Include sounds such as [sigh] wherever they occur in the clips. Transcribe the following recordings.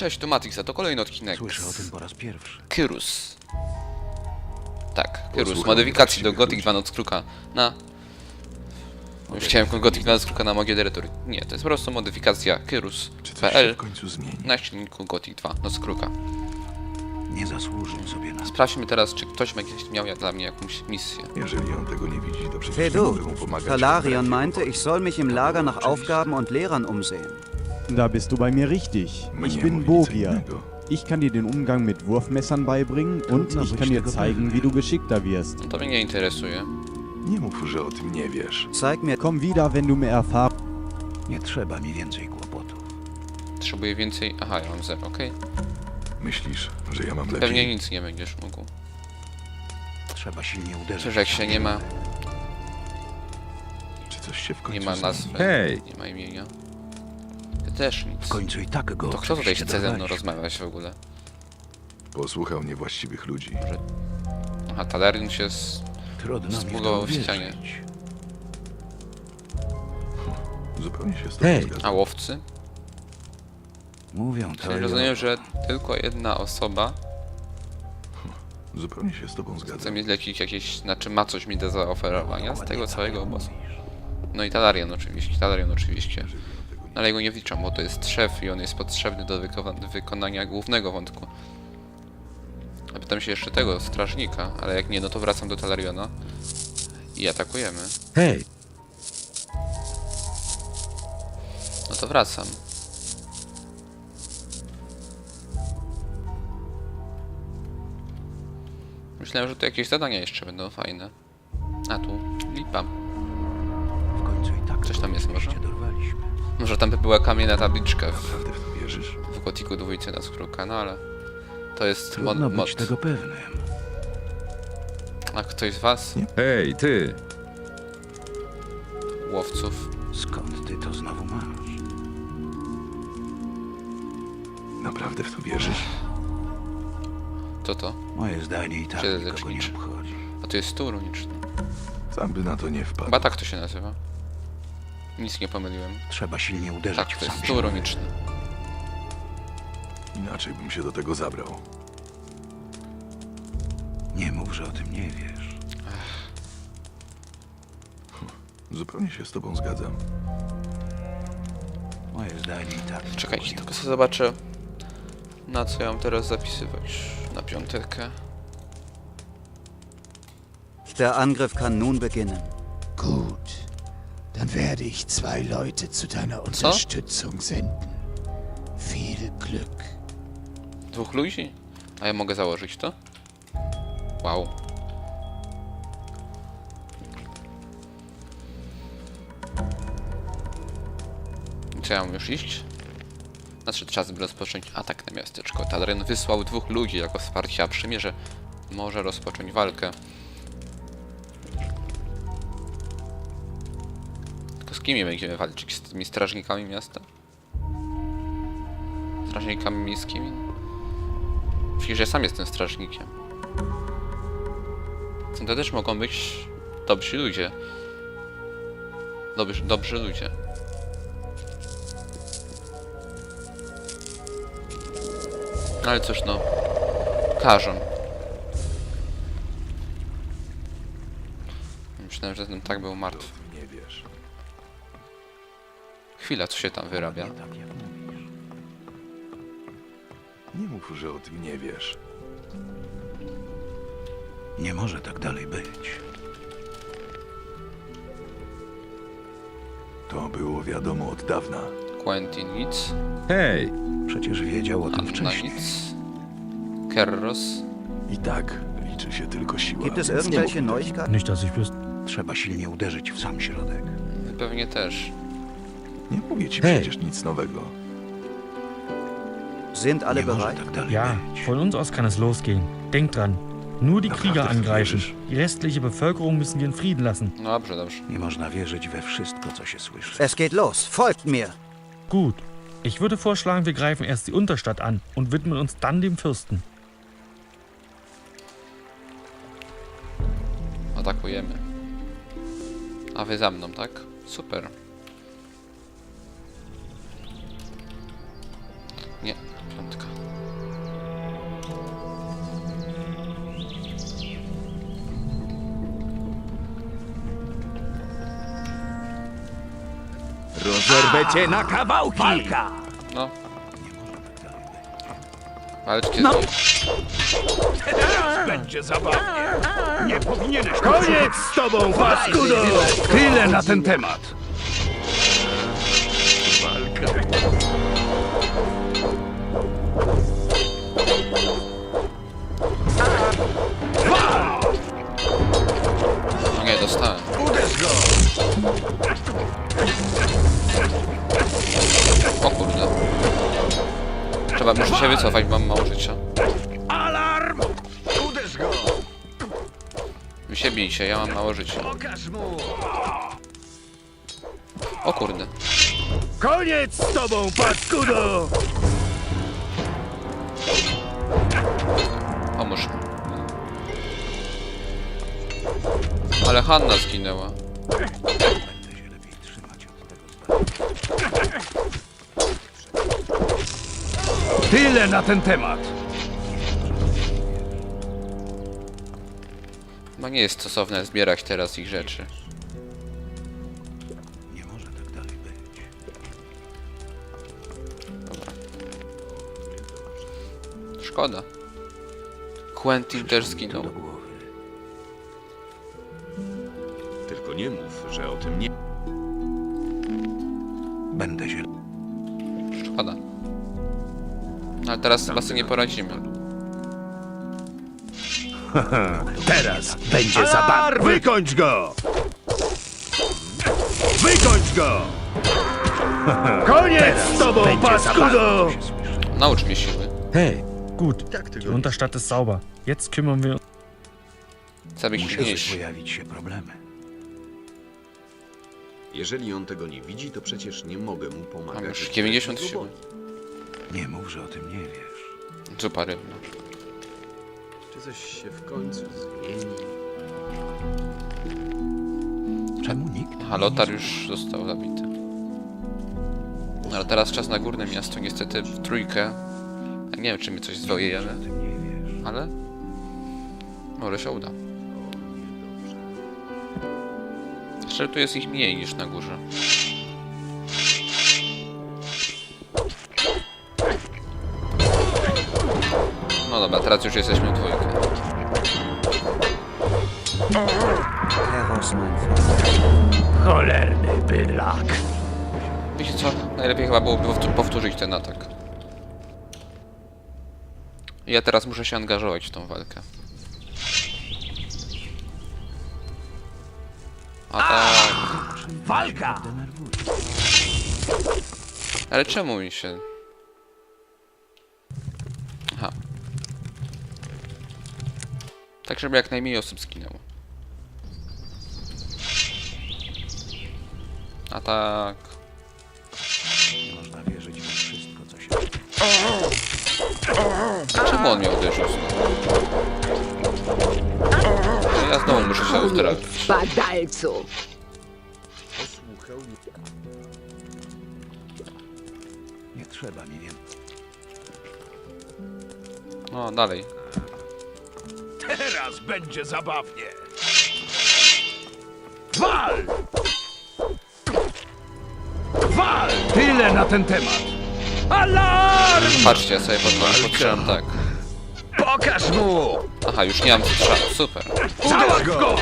Cześć, to Matrix, a to kolejny odcinek. Słyszę o tym po raz pierwszy. Kyrus. Tak, Kyrus. Modyfikacji do Gothic ludzi. 2 Noctkruka na... Już chciałem Gothic 2 Noctkruka na Mogie Dyrektory. Nie, to jest po prostu modyfikacja Kyrus.pl na silniku Gothic 2 Noctkruka. Nie zasłużył sobie na. Sprawdźmy teraz, czy ktoś ma jakieś, miał dla mnie jakąś misję. Jeżeli on tego nie widzi, to przecież Hey nie du, mogę mu pomagać. Talarion meinte, ich soll mich im Lager nach Aufgaben und Lehrern umsehen. Da bist du bei mir richtig. Ich bin Bogier. Ich kann dir den Umgang mit Wurfmessern beibringen und ich kann dir zeigen, wie du geschickter wirst. To mnie nie interesuje. Nie mów, że o tym nie wiesz. Zeig mir, Komm wieder, wenn du mehr Erfahrung Nie trzeba mi więcej kłopotów. Potrzebuję więcej... Aha, ja mam zero, okej. Myślisz, że ja mam lepiej? Pewnie nic nie będziesz mógł. Trzeba silnie uderzyć. Przecież jak się nie ma... Czy coś się w końcu Nie ma nazwy. Hej! Nie ma imienia. Też nic. W końcu i tak go To kto tutaj oczywiście chce ze mną dorwaliśmy. rozmawiać w ogóle? Posłuchał niewłaściwych ludzi. Aha, Talarion się z... Trudno mi w to Zbugował w ścianie. uwierzyć. Zupełnie się z tobą Hej. zgadzam. A łowcy? Mówią to. Czyli rozumiem, że tylko jedna osoba Zupełnie się z tobą chce zgadzam. mi zlecić jakieś, znaczy ma coś mi do zaoferowania z tego całego obozu. No i Talarian oczywiście, Talarian oczywiście. Ale jego nie wliczam, bo to jest szef i on jest potrzebny do wyko- wykonania głównego wątku. A pytam się jeszcze tego, strażnika, ale jak nie, no to wracam do Talariona i atakujemy. Hej! No to wracam. Myślałem, że tu jakieś zadania jeszcze będą fajne. A tu, lipa. W końcu i tak Coś go tam jest może? Może tam by była kamienna tabliczka w, Naprawdę w to wierzysz? w Gotiku dwójce na skróka, no ale... To jest mod, Trudno mod. być tego pewnym. A ktoś z was, Hej, ty! łowców, Skąd ty to znowu masz? Naprawdę w to wierzysz? to to? Moje zdanie i tak Siedzę nikogo nie leczniczy. obchodzi. A to jest stół runiczny. Sam by na to nie wpadł. Chyba tak to się nazywa. Nic nie pomyliłem. Trzeba silnie uderzyć Tak, w to jest sam runiczny. Inaczej bym się do tego zabrał. Nie mów, że o tym nie wiesz. Zupełnie się z tobą zgadzam. Moje zdanie i tak. Czekajcie, tylko sobie zobaczę na co ja mam teraz zapisywać. Na piątkę. der Angriff kann nun beginnen. Gut, dann werde ich zwei Leute zu deiner Unterstützung senden. Viel Glück. Dwóch ludzi? A ja mogę założyć to? Wow. Co ja mam już iść? Nadszedł czas, by rozpocząć atak na miasteczko. Talren wysłał dwóch ludzi jako wsparcie, a przymierze może rozpocząć walkę. Z kim będziemy walczyć? Z tymi strażnikami miasta? Strażnikami miejskimi? Przecież ja sam jestem strażnikiem. To też mogą być dobrzy ludzie. Dobrzy, dobrzy ludzie. Ale cóż no. Każą. Myślałem, że ten tak był martwy. Chwila, co się tam wyrabia? Nie tak jak mówisz. Nie mów, że o tym nie wiesz. Nie może tak dalej być. To było wiadomo od dawna. Quentin nic. Hej! Przecież wiedział o tym Anna wcześniej. nic. Kerros. I tak liczy się tylko siła. Gibt es irgendwelche. Neuigkeiten? Nicht, dass ich wüsste. Trzeba silnie uderzyć w sam środek. Pewnie też. Nie mówię ci Hej. przecież nic nowego. Sind alle Nie może bereit? tak dalej Ja, być. von uns aus kann es losgehen. Denkt dran. Nur die Krieger angreifen. wierzysz? Die restliche Bevölkerung müssen wir in Frieden lassen. No dobrze, dobrze. Nie można wierzyć we wszystko, co się słyszy. Es geht los. Folgt mir. Gut. Ich würde vorschlagen, wir greifen erst die Unterstadt an und widmen uns dann dem Fürsten. Atakujemy. A wy za mną, tak? Super. Nie, piątka. Rozerwę cię na kawałki! No. Walczcie no. Będzie zabawnie! Nie powinieneś... Koniec z tobą, paskudo! Tyle na ten temat! Trzeba, muszę się wycofać, mam mało życia. Alarm! Uderz go! Wy się bijcie, ja mam mało życia. Pokaż mu! O kurde. Koniec z tobą, paskudo! Pomóż mi. Ale Hanna zginęła. Tyle na ten temat! Chyba nie jest stosowne zbierać teraz ich rzeczy. Nie może tak dalej być. Szkoda. Quentin też zginął. Do głowy. Tylko nie mów, że o tym nie... Będę się... Ale teraz chyba sobie nie poradzimy. [laughs] Teraz będzie zabawnie! Wykończ go! Wykończ go! [laughs] Koniec z tobą, paskudo! Naucz mnie siły. Hey, gut. Die Unterstadt ist sauber. Jetzt kümmern wir uns. Musiały silniejszy. pojawić się problemy. Jeżeli on tego nie widzi, to przecież nie mogę mu pomagać. Mam już w 90 kwestii siły. robota. Nie mów, że o tym nie wiesz. Zupa rybna. Czy coś się w końcu zmieni? Czemu nikt? A Lotar już został zabity. Ale teraz czas na górne miasto, niestety w trójkę. Nie wiem, czy my coś zwojejemy, O tym nie wiesz. ale może się uda. Jeszcze tu jest ich mniej niż na górze. Teraz już jesteśmy w dwójkę. Cholerny bydlak! Wiecie co? Najlepiej chyba byłoby powtór- powtórzyć ten atak. Ja teraz muszę się angażować w tą walkę. A tak. Walka! Ale czemu mi się... Tak, żeby jak najmniej osób zginęło. A tak. Nie można wierzyć we wszystko, co się... Czemu on mnie uderzył znowu? No Ja znowu muszę się uzdrowić. Badalcu! Nie trzeba mi wiem. No, dalej. Teraz będzie zabawnie! Wal! Wal! Tyle na ten temat! Alarm! Patrzcie, ja sobie podtrzymam tak. Pokaż mu! Aha, już nie mam strzału, super. Uderz go!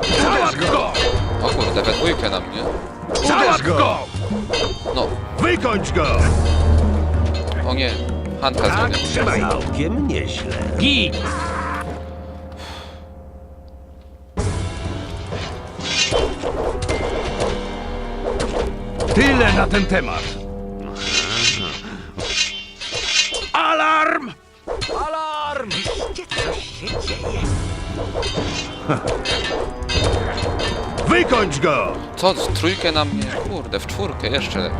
Uderz go! O kurde, we dwójkę na mnie. Uderz go! No, Wykończ go! o nie. Hanka zginęła. Trzymaj! Całkiem nieźle. Git! Tyle na ten temat. Alarm! Alarm! [laughs] Wykończ go! Co, w trójkę na mnie? Kurde, w czwórkę, jeszcze lepiej.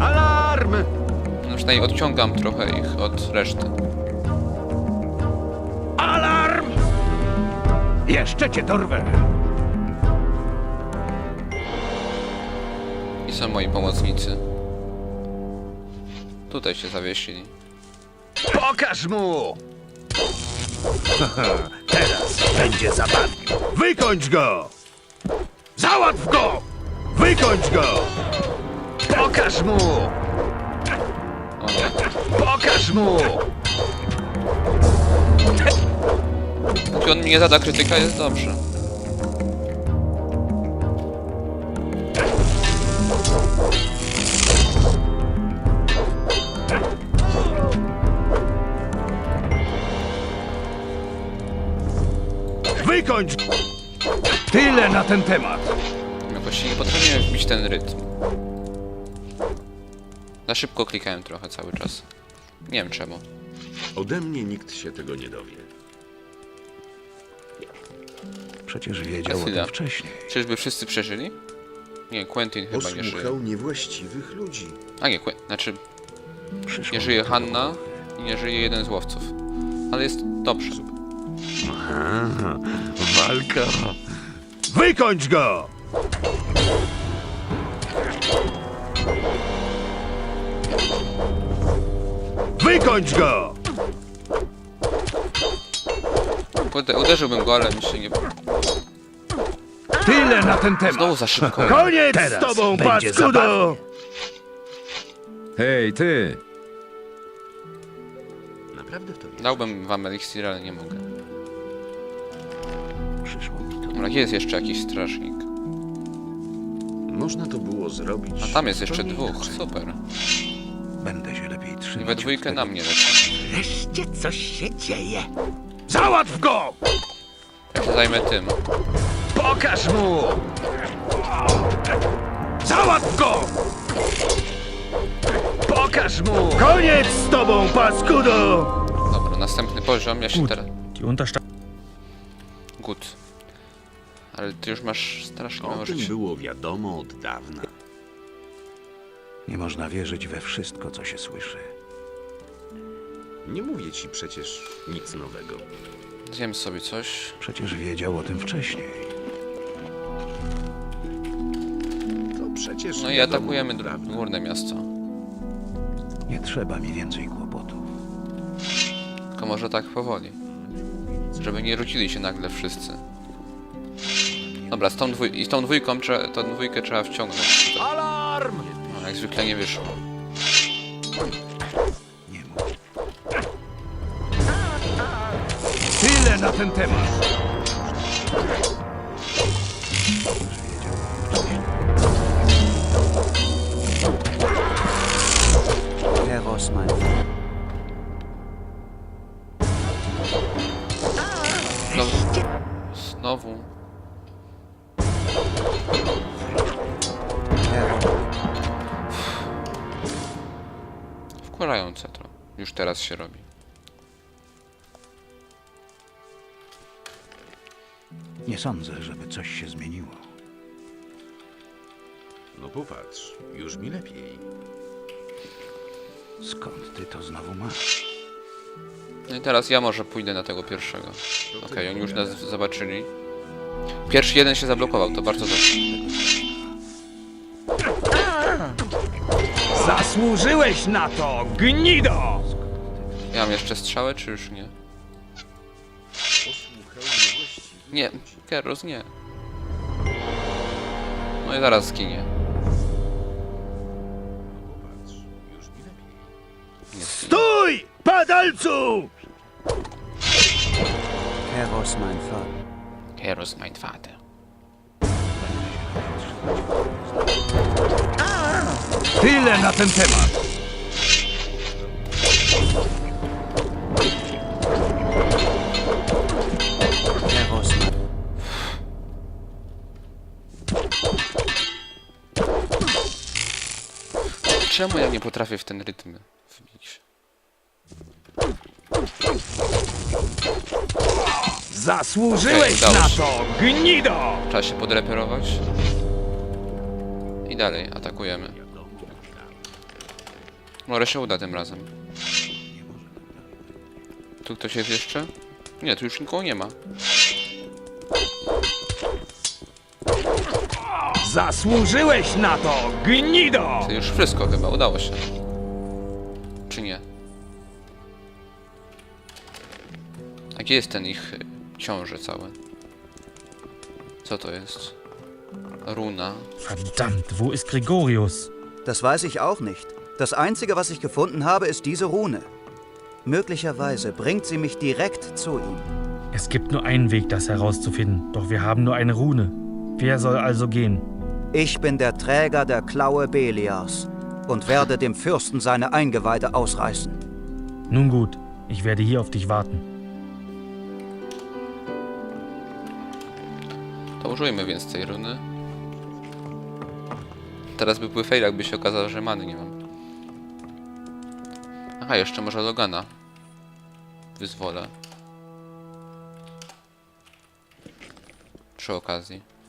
Alarm! Tutaj odciągam trochę ich od reszty. Alarm! Jeszcze cię dorwę! I są moi pomocnicy. Tutaj się zawiesili. Pokaż mu! [laughs] Teraz będzie zabawnie. Wykończ go! Załatw go! Wykończ go! Pokaż mu! Pokaż mu! Póki on mi nie zada krytyka, jest dobrze. Wykończ! Tyle na ten temat. Jakoś nie potrafiłem wbić ten rytm. Za szybko klikałem trochę cały czas. Nie wiem czemu. Ode mnie nikt się tego nie dowie. Przecież wiedział o Chwila. tym wcześniej. Czyżby wszyscy przeżyli? Nie, Quentin chyba nie żyje. Posłuchał niewłaściwych ludzi. A nie, Quentin, znaczy Przyszło nie mi żyje to Hanna do i nie żyje jeden z łowców. Ale jest dobrze. Walka. Wykończ go! Wykończ go! Kurde, uderzyłbym go, ale mi się nie... Tyle na ten temat. Znowu za szybko. Koniec z tobą, paskudo! Hej, ty! Naprawdę w to wierzę. Dałbym wam eliksir, ale nie mogę. Przyszło mi to. Dobra, jest jeszcze jakiś strażnik. Można to było zrobić. A tam jest jeszcze zupełnie dwóch, inaczej. super. I we dwójkę na mnie lecą. Wreszcie coś się dzieje. Załatw go! Ja się zajmę tym. Pokaż mu! Załatw go! Pokaż mu! Koniec z tobą, paskudo! Dobra, następny poziom, ja się Gut. teraz... Unterstadt. Good. Ale ty już masz strasznie O mało tym życia. było wiadomo od dawna. Nie można wierzyć we wszystko, co się słyszy. Nie mówię ci przecież nic nowego. Zjem sobie coś. Przecież wiedział o tym wcześniej. To przecież No i wiadomo atakujemy dawna. górne miasto. Nie trzeba mi więcej kłopotów. Tylko może tak powoli. Żeby nie rzucili się nagle wszyscy. Dobra, z tą, dwój i z tą dwójką trzeba, tą dwójkę trzeba wciągnąć. Alarm! No, jak zwykle nie wyszło. Na ten temat. Herr Rossmann. Znowu. Znowu. Herr Wkurzające to. Już teraz się robi. Nie sądzę, żeby coś się zmieniło. No popatrz, już mi lepiej. Skąd ty to znowu masz? No i teraz ja może pójdę na tego pierwszego. Okej, oni już nas zobaczyli. Pierwszy jeden się zablokował, to bardzo dobrze. Zasłużyłeś na to, gnido! Ja mam jeszcze strzałę, czy już nie? Nie, Keros nie. No i zaraz zginie. Nie zginie. Stój, padalcu! Herr Rossmann, Vater. Keros mein Vater. Tyle na ten temat. Czemu ja nie potrafię w ten rytm wbić? Zasłużyłeś Okej, udało na się. to, gnido! Trzeba się podreperować. I dalej atakujemy. Może się uda tym razem. Tu ktoś jest jeszcze? Nie, tu już nikogo nie ma. Zasłużyłeś na to, gnido! To już wszystko chyba, udało się. Czy nie? A gdzie jest ten ich ciąże cały? Co to jest? Runa. Verdammt, wo ist Gregorius? Das weiß ich auch nicht. Das Einzige, was ich gefunden habe, ist diese Rune. Möglicherweise bringt sie mich direkt zu ihm. Es gibt nur einen Weg, das herauszufinden. Doch wir haben nur eine Rune. Wer soll also gehen? Ich bin der Träger der Klaue Beliars und werde dem Fürsten seine Eingeweide ausreißen. Nun gut, ich werde hier auf dich warten. To użyjmy więc tej runy. Teraz by były fail, jakby się okazało, że many nie mam. Aha, jeszcze może Logana. Wyzwolę. Przy okazji.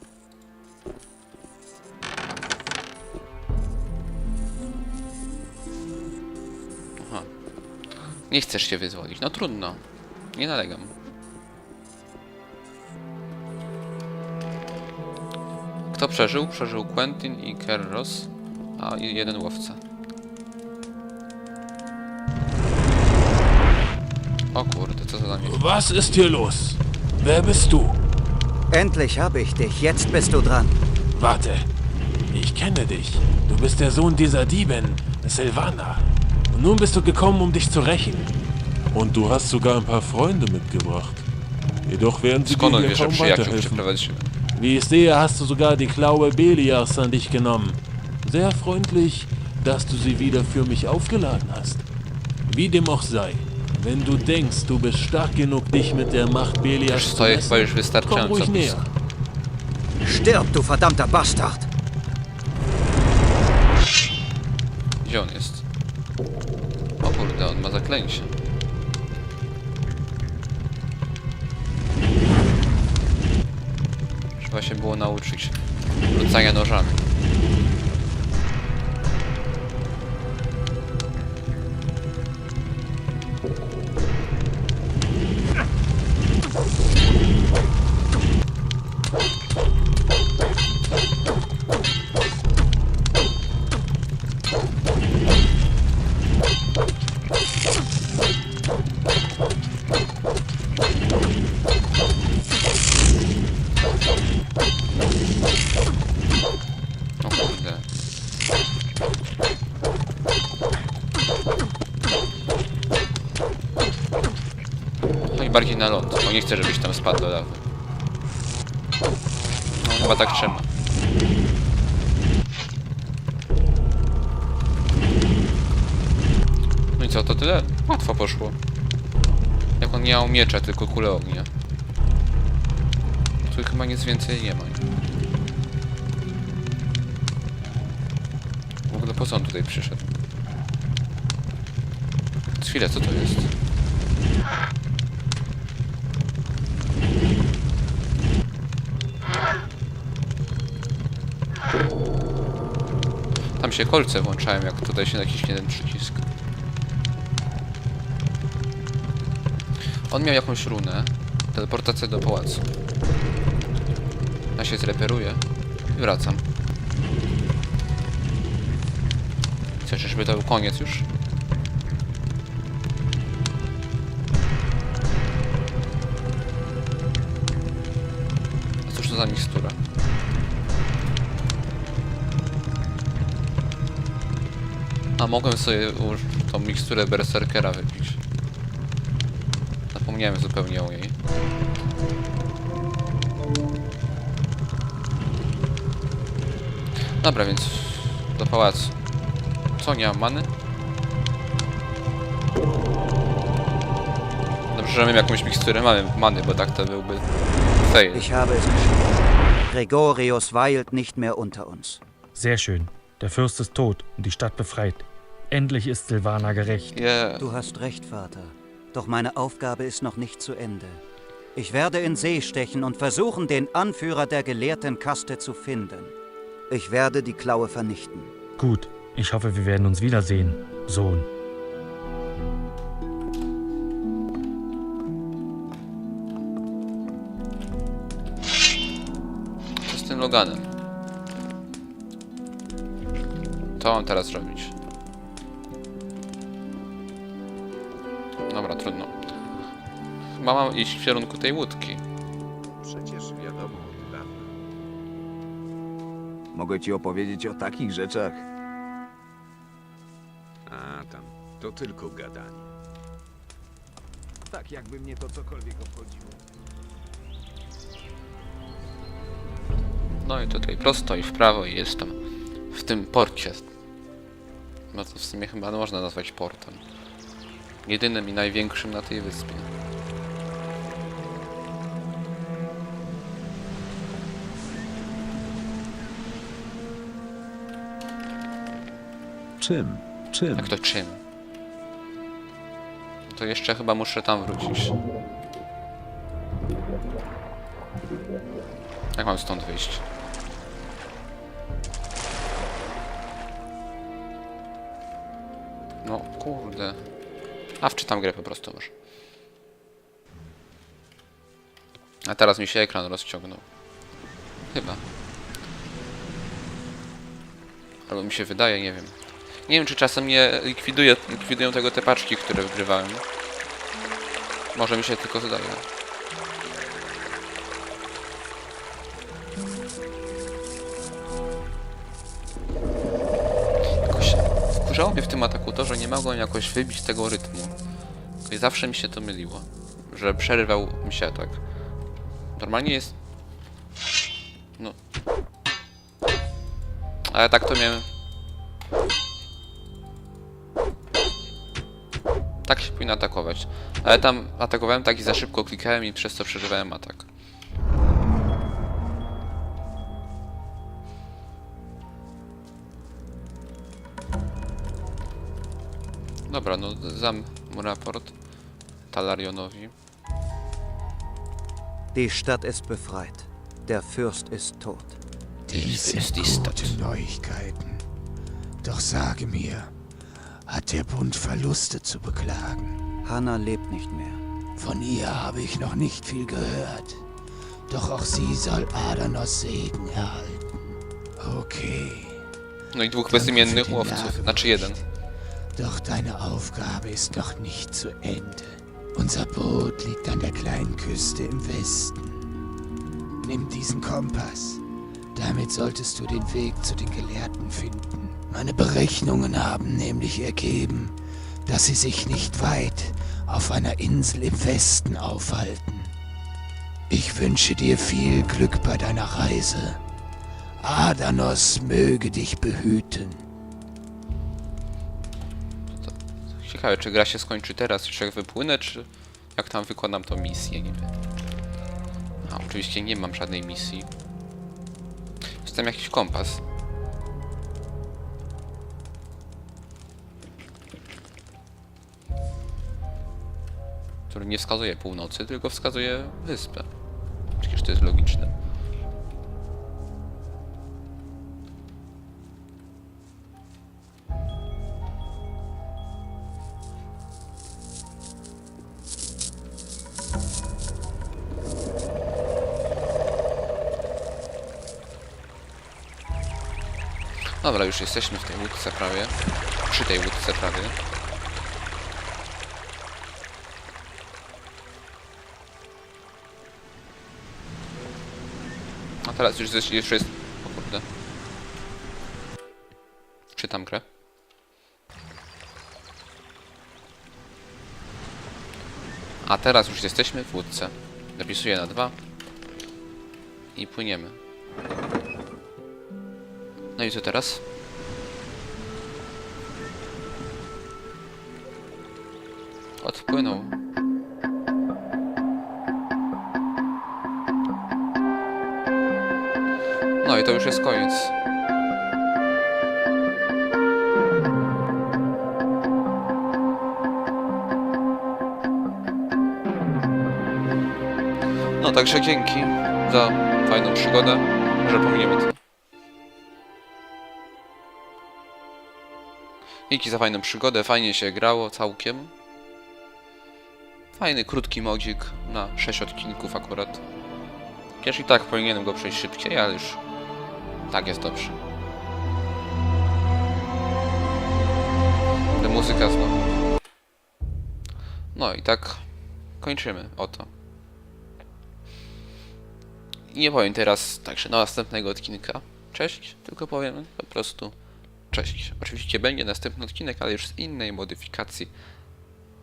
Nie chcesz się wyzwolić. No trudno. Nie nalegam. Kto przeżył? Przeżył Quentin i Kerros, a i jeden łowca. O kurde, co za? Was ist hier los? Wer bist du? Endlich habe ich dich, jetzt bist du dran. Warte. Ich kenne dich. Du bist der Sohn dieser Diebin, Silvana. Nun bist du gekommen, um dich zu rächen. Und du hast sogar ein paar Freunde mitgebracht. Jedoch werden sie Skąd dir kaum weiterhelfen. Wie ich sehe, hast du sogar die Klaue Belias an dich genommen. Sehr freundlich, dass du sie wieder für mich aufgeladen hast. Wie dem auch sei, wenn du denkst, du bist stark genug, dich mit der Macht Belias zu messen, komm ruhig näher. Stirb, du verdammter Bastard! Gdzie on jest? O kurde, on ma zaklęcie. Trzeba się było nauczyć rzucania nożami. Bardziej na ląd, bo nie chcę, żebyś tam spadł do lawy. No chyba tak trzeba. No i co, to tyle? Łatwo poszło. Jak on miał miecza, tylko kulę ognia. Tu chyba nic więcej nie ma. W ogóle po co on tutaj przyszedł? Chwilę, co to jest? Się kolce włączają, jak tutaj się naciśnie ten przycisk. On miał jakąś runę. Teleportację do pałacu. Ja się zreperuję i wracam. Co, czyżby to był koniec już? A cóż to za mikstura? A mogłem sobie już tą miksturę Berserkera wypić. Zapomniałem zupełnie o niej. Dobra, więc do pałacu. Co, nie mam many? Dobrze, że mam jakąś miksturę mamy many, bo tak to byłby fail. Ich habe es geschafft. Gregorius weilt nicht mehr unter uns. Sehr schön. Der Fürst ist tot und die Stadt befreit. Endlich ist Silvana gerecht. Yeah. Du hast recht, Vater. Doch meine Aufgabe ist noch nicht zu Ende. Ich werde in See stechen und versuchen, den Anführer der gelehrten Kaste zu finden. Ich werde die Klaue vernichten. Gut, ich hoffe, wir werden uns wiedersehen, Sohn. Z tym Loganem? Co mam teraz robić? Dobra, trudno. Chyba mam iść w kierunku tej łódki. Przecież wiadomo od dawna. Mogę ci opowiedzieć o takich rzeczach. A tam, to tylko gadanie. Tak, jakby mnie to cokolwiek obchodziło. No i tutaj prosto i w prawo i jestem w tym porcie. No to w sumie chyba można nazwać portem. Jedynym i największym na tej wyspie. Czym? Czym? Jak to czym? To jeszcze chyba muszę tam wrócić. Jak mam stąd wyjść? No kurde. A wczytam grę po prostu może. A teraz mi się ekran rozciągnął. Chyba. Albo mi się wydaje, nie wiem. Nie wiem, czy czasem nie likwiduje, likwidują tego te paczki, które wygrywałem. Może mi się tylko zdaje. Mnie w tym ataku to, że nie mogłem jakoś wybić tego rytmu. I zawsze mi się to myliło. Że przerywał mi się atak. Normalnie jest... No... Ale tak to miałem... Tak się powinno atakować. Ale tam atakowałem tak i za szybko klikałem i przez to przeżywałem atak. Dobra, no zam raport Talarionowi. Die Stadt ist befreit. Der Fürst ist tot. Dies ist sind die Stadt. gute Neuigkeiten. Doch sage mir, hat der Bund Verluste zu beklagen? Hanna lebt nicht mehr. Von ihr habe ich noch nicht viel gehört. Doch auch sie soll Adanos Segen erhalten. Okay. No i dwóch bezimiennych łowców. Znaczy jeden. Doch deine Aufgabe ist noch nicht zu Ende. Unser Boot liegt an der kleinen Küste im Westen. Nimm diesen Kompass. Damit solltest du den Weg zu den Gelehrten finden. Meine Berechnungen haben nämlich ergeben, dass sie sich nicht weit auf einer Insel im Westen aufhalten. Ich wünsche dir viel Glück bei deiner Reise. Adanos möge dich behüten. Ciekawe, czy gra się skończy teraz, już jak wypłynę, czy jak tam wykonam tą misję, nie wiem. A, oczywiście nie mam żadnej misji. Jest tam jakiś kompas. Który nie wskazuje północy, tylko wskazuje wyspę. Przecież to jest logiczne. Już jesteśmy w tej łódce prawie. Przy tej łódce prawie. A teraz już już jest... O kurde. Czytam grę. A teraz już jesteśmy w łódce. Zapisuję na dwa. I płyniemy. No i co teraz? Odpłynął. No i to już jest koniec. No także dzięki za fajną przygodę, że pominiemy to. Dzięki za fajną przygodę, fajnie się grało całkiem. Fajny, krótki modzik na 6 odcinków akurat. Chociaż i tak powinienem go przejść szybciej, ale już tak jest dobrze. Ta muzyka znowu. No i tak kończymy. Oto. Nie powiem teraz także do następnego odcinka. Cześć, tylko powiem po prostu cześć. Oczywiście będzie następny odcinek, ale już z innej modyfikacji.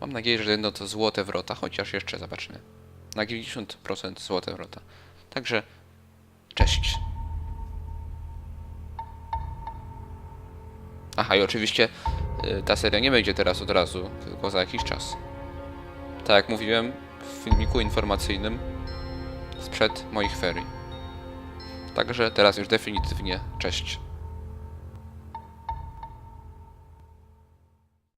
Mam nadzieję, że będą to złote wrota, chociaż jeszcze zobaczymy. Na 90% złote wrota. Także cześć. Aha, i oczywiście y, ta seria nie będzie teraz od razu, tylko za jakiś czas. Tak jak mówiłem w filmiku informacyjnym sprzed moich ferii. Także teraz już definitywnie cześć.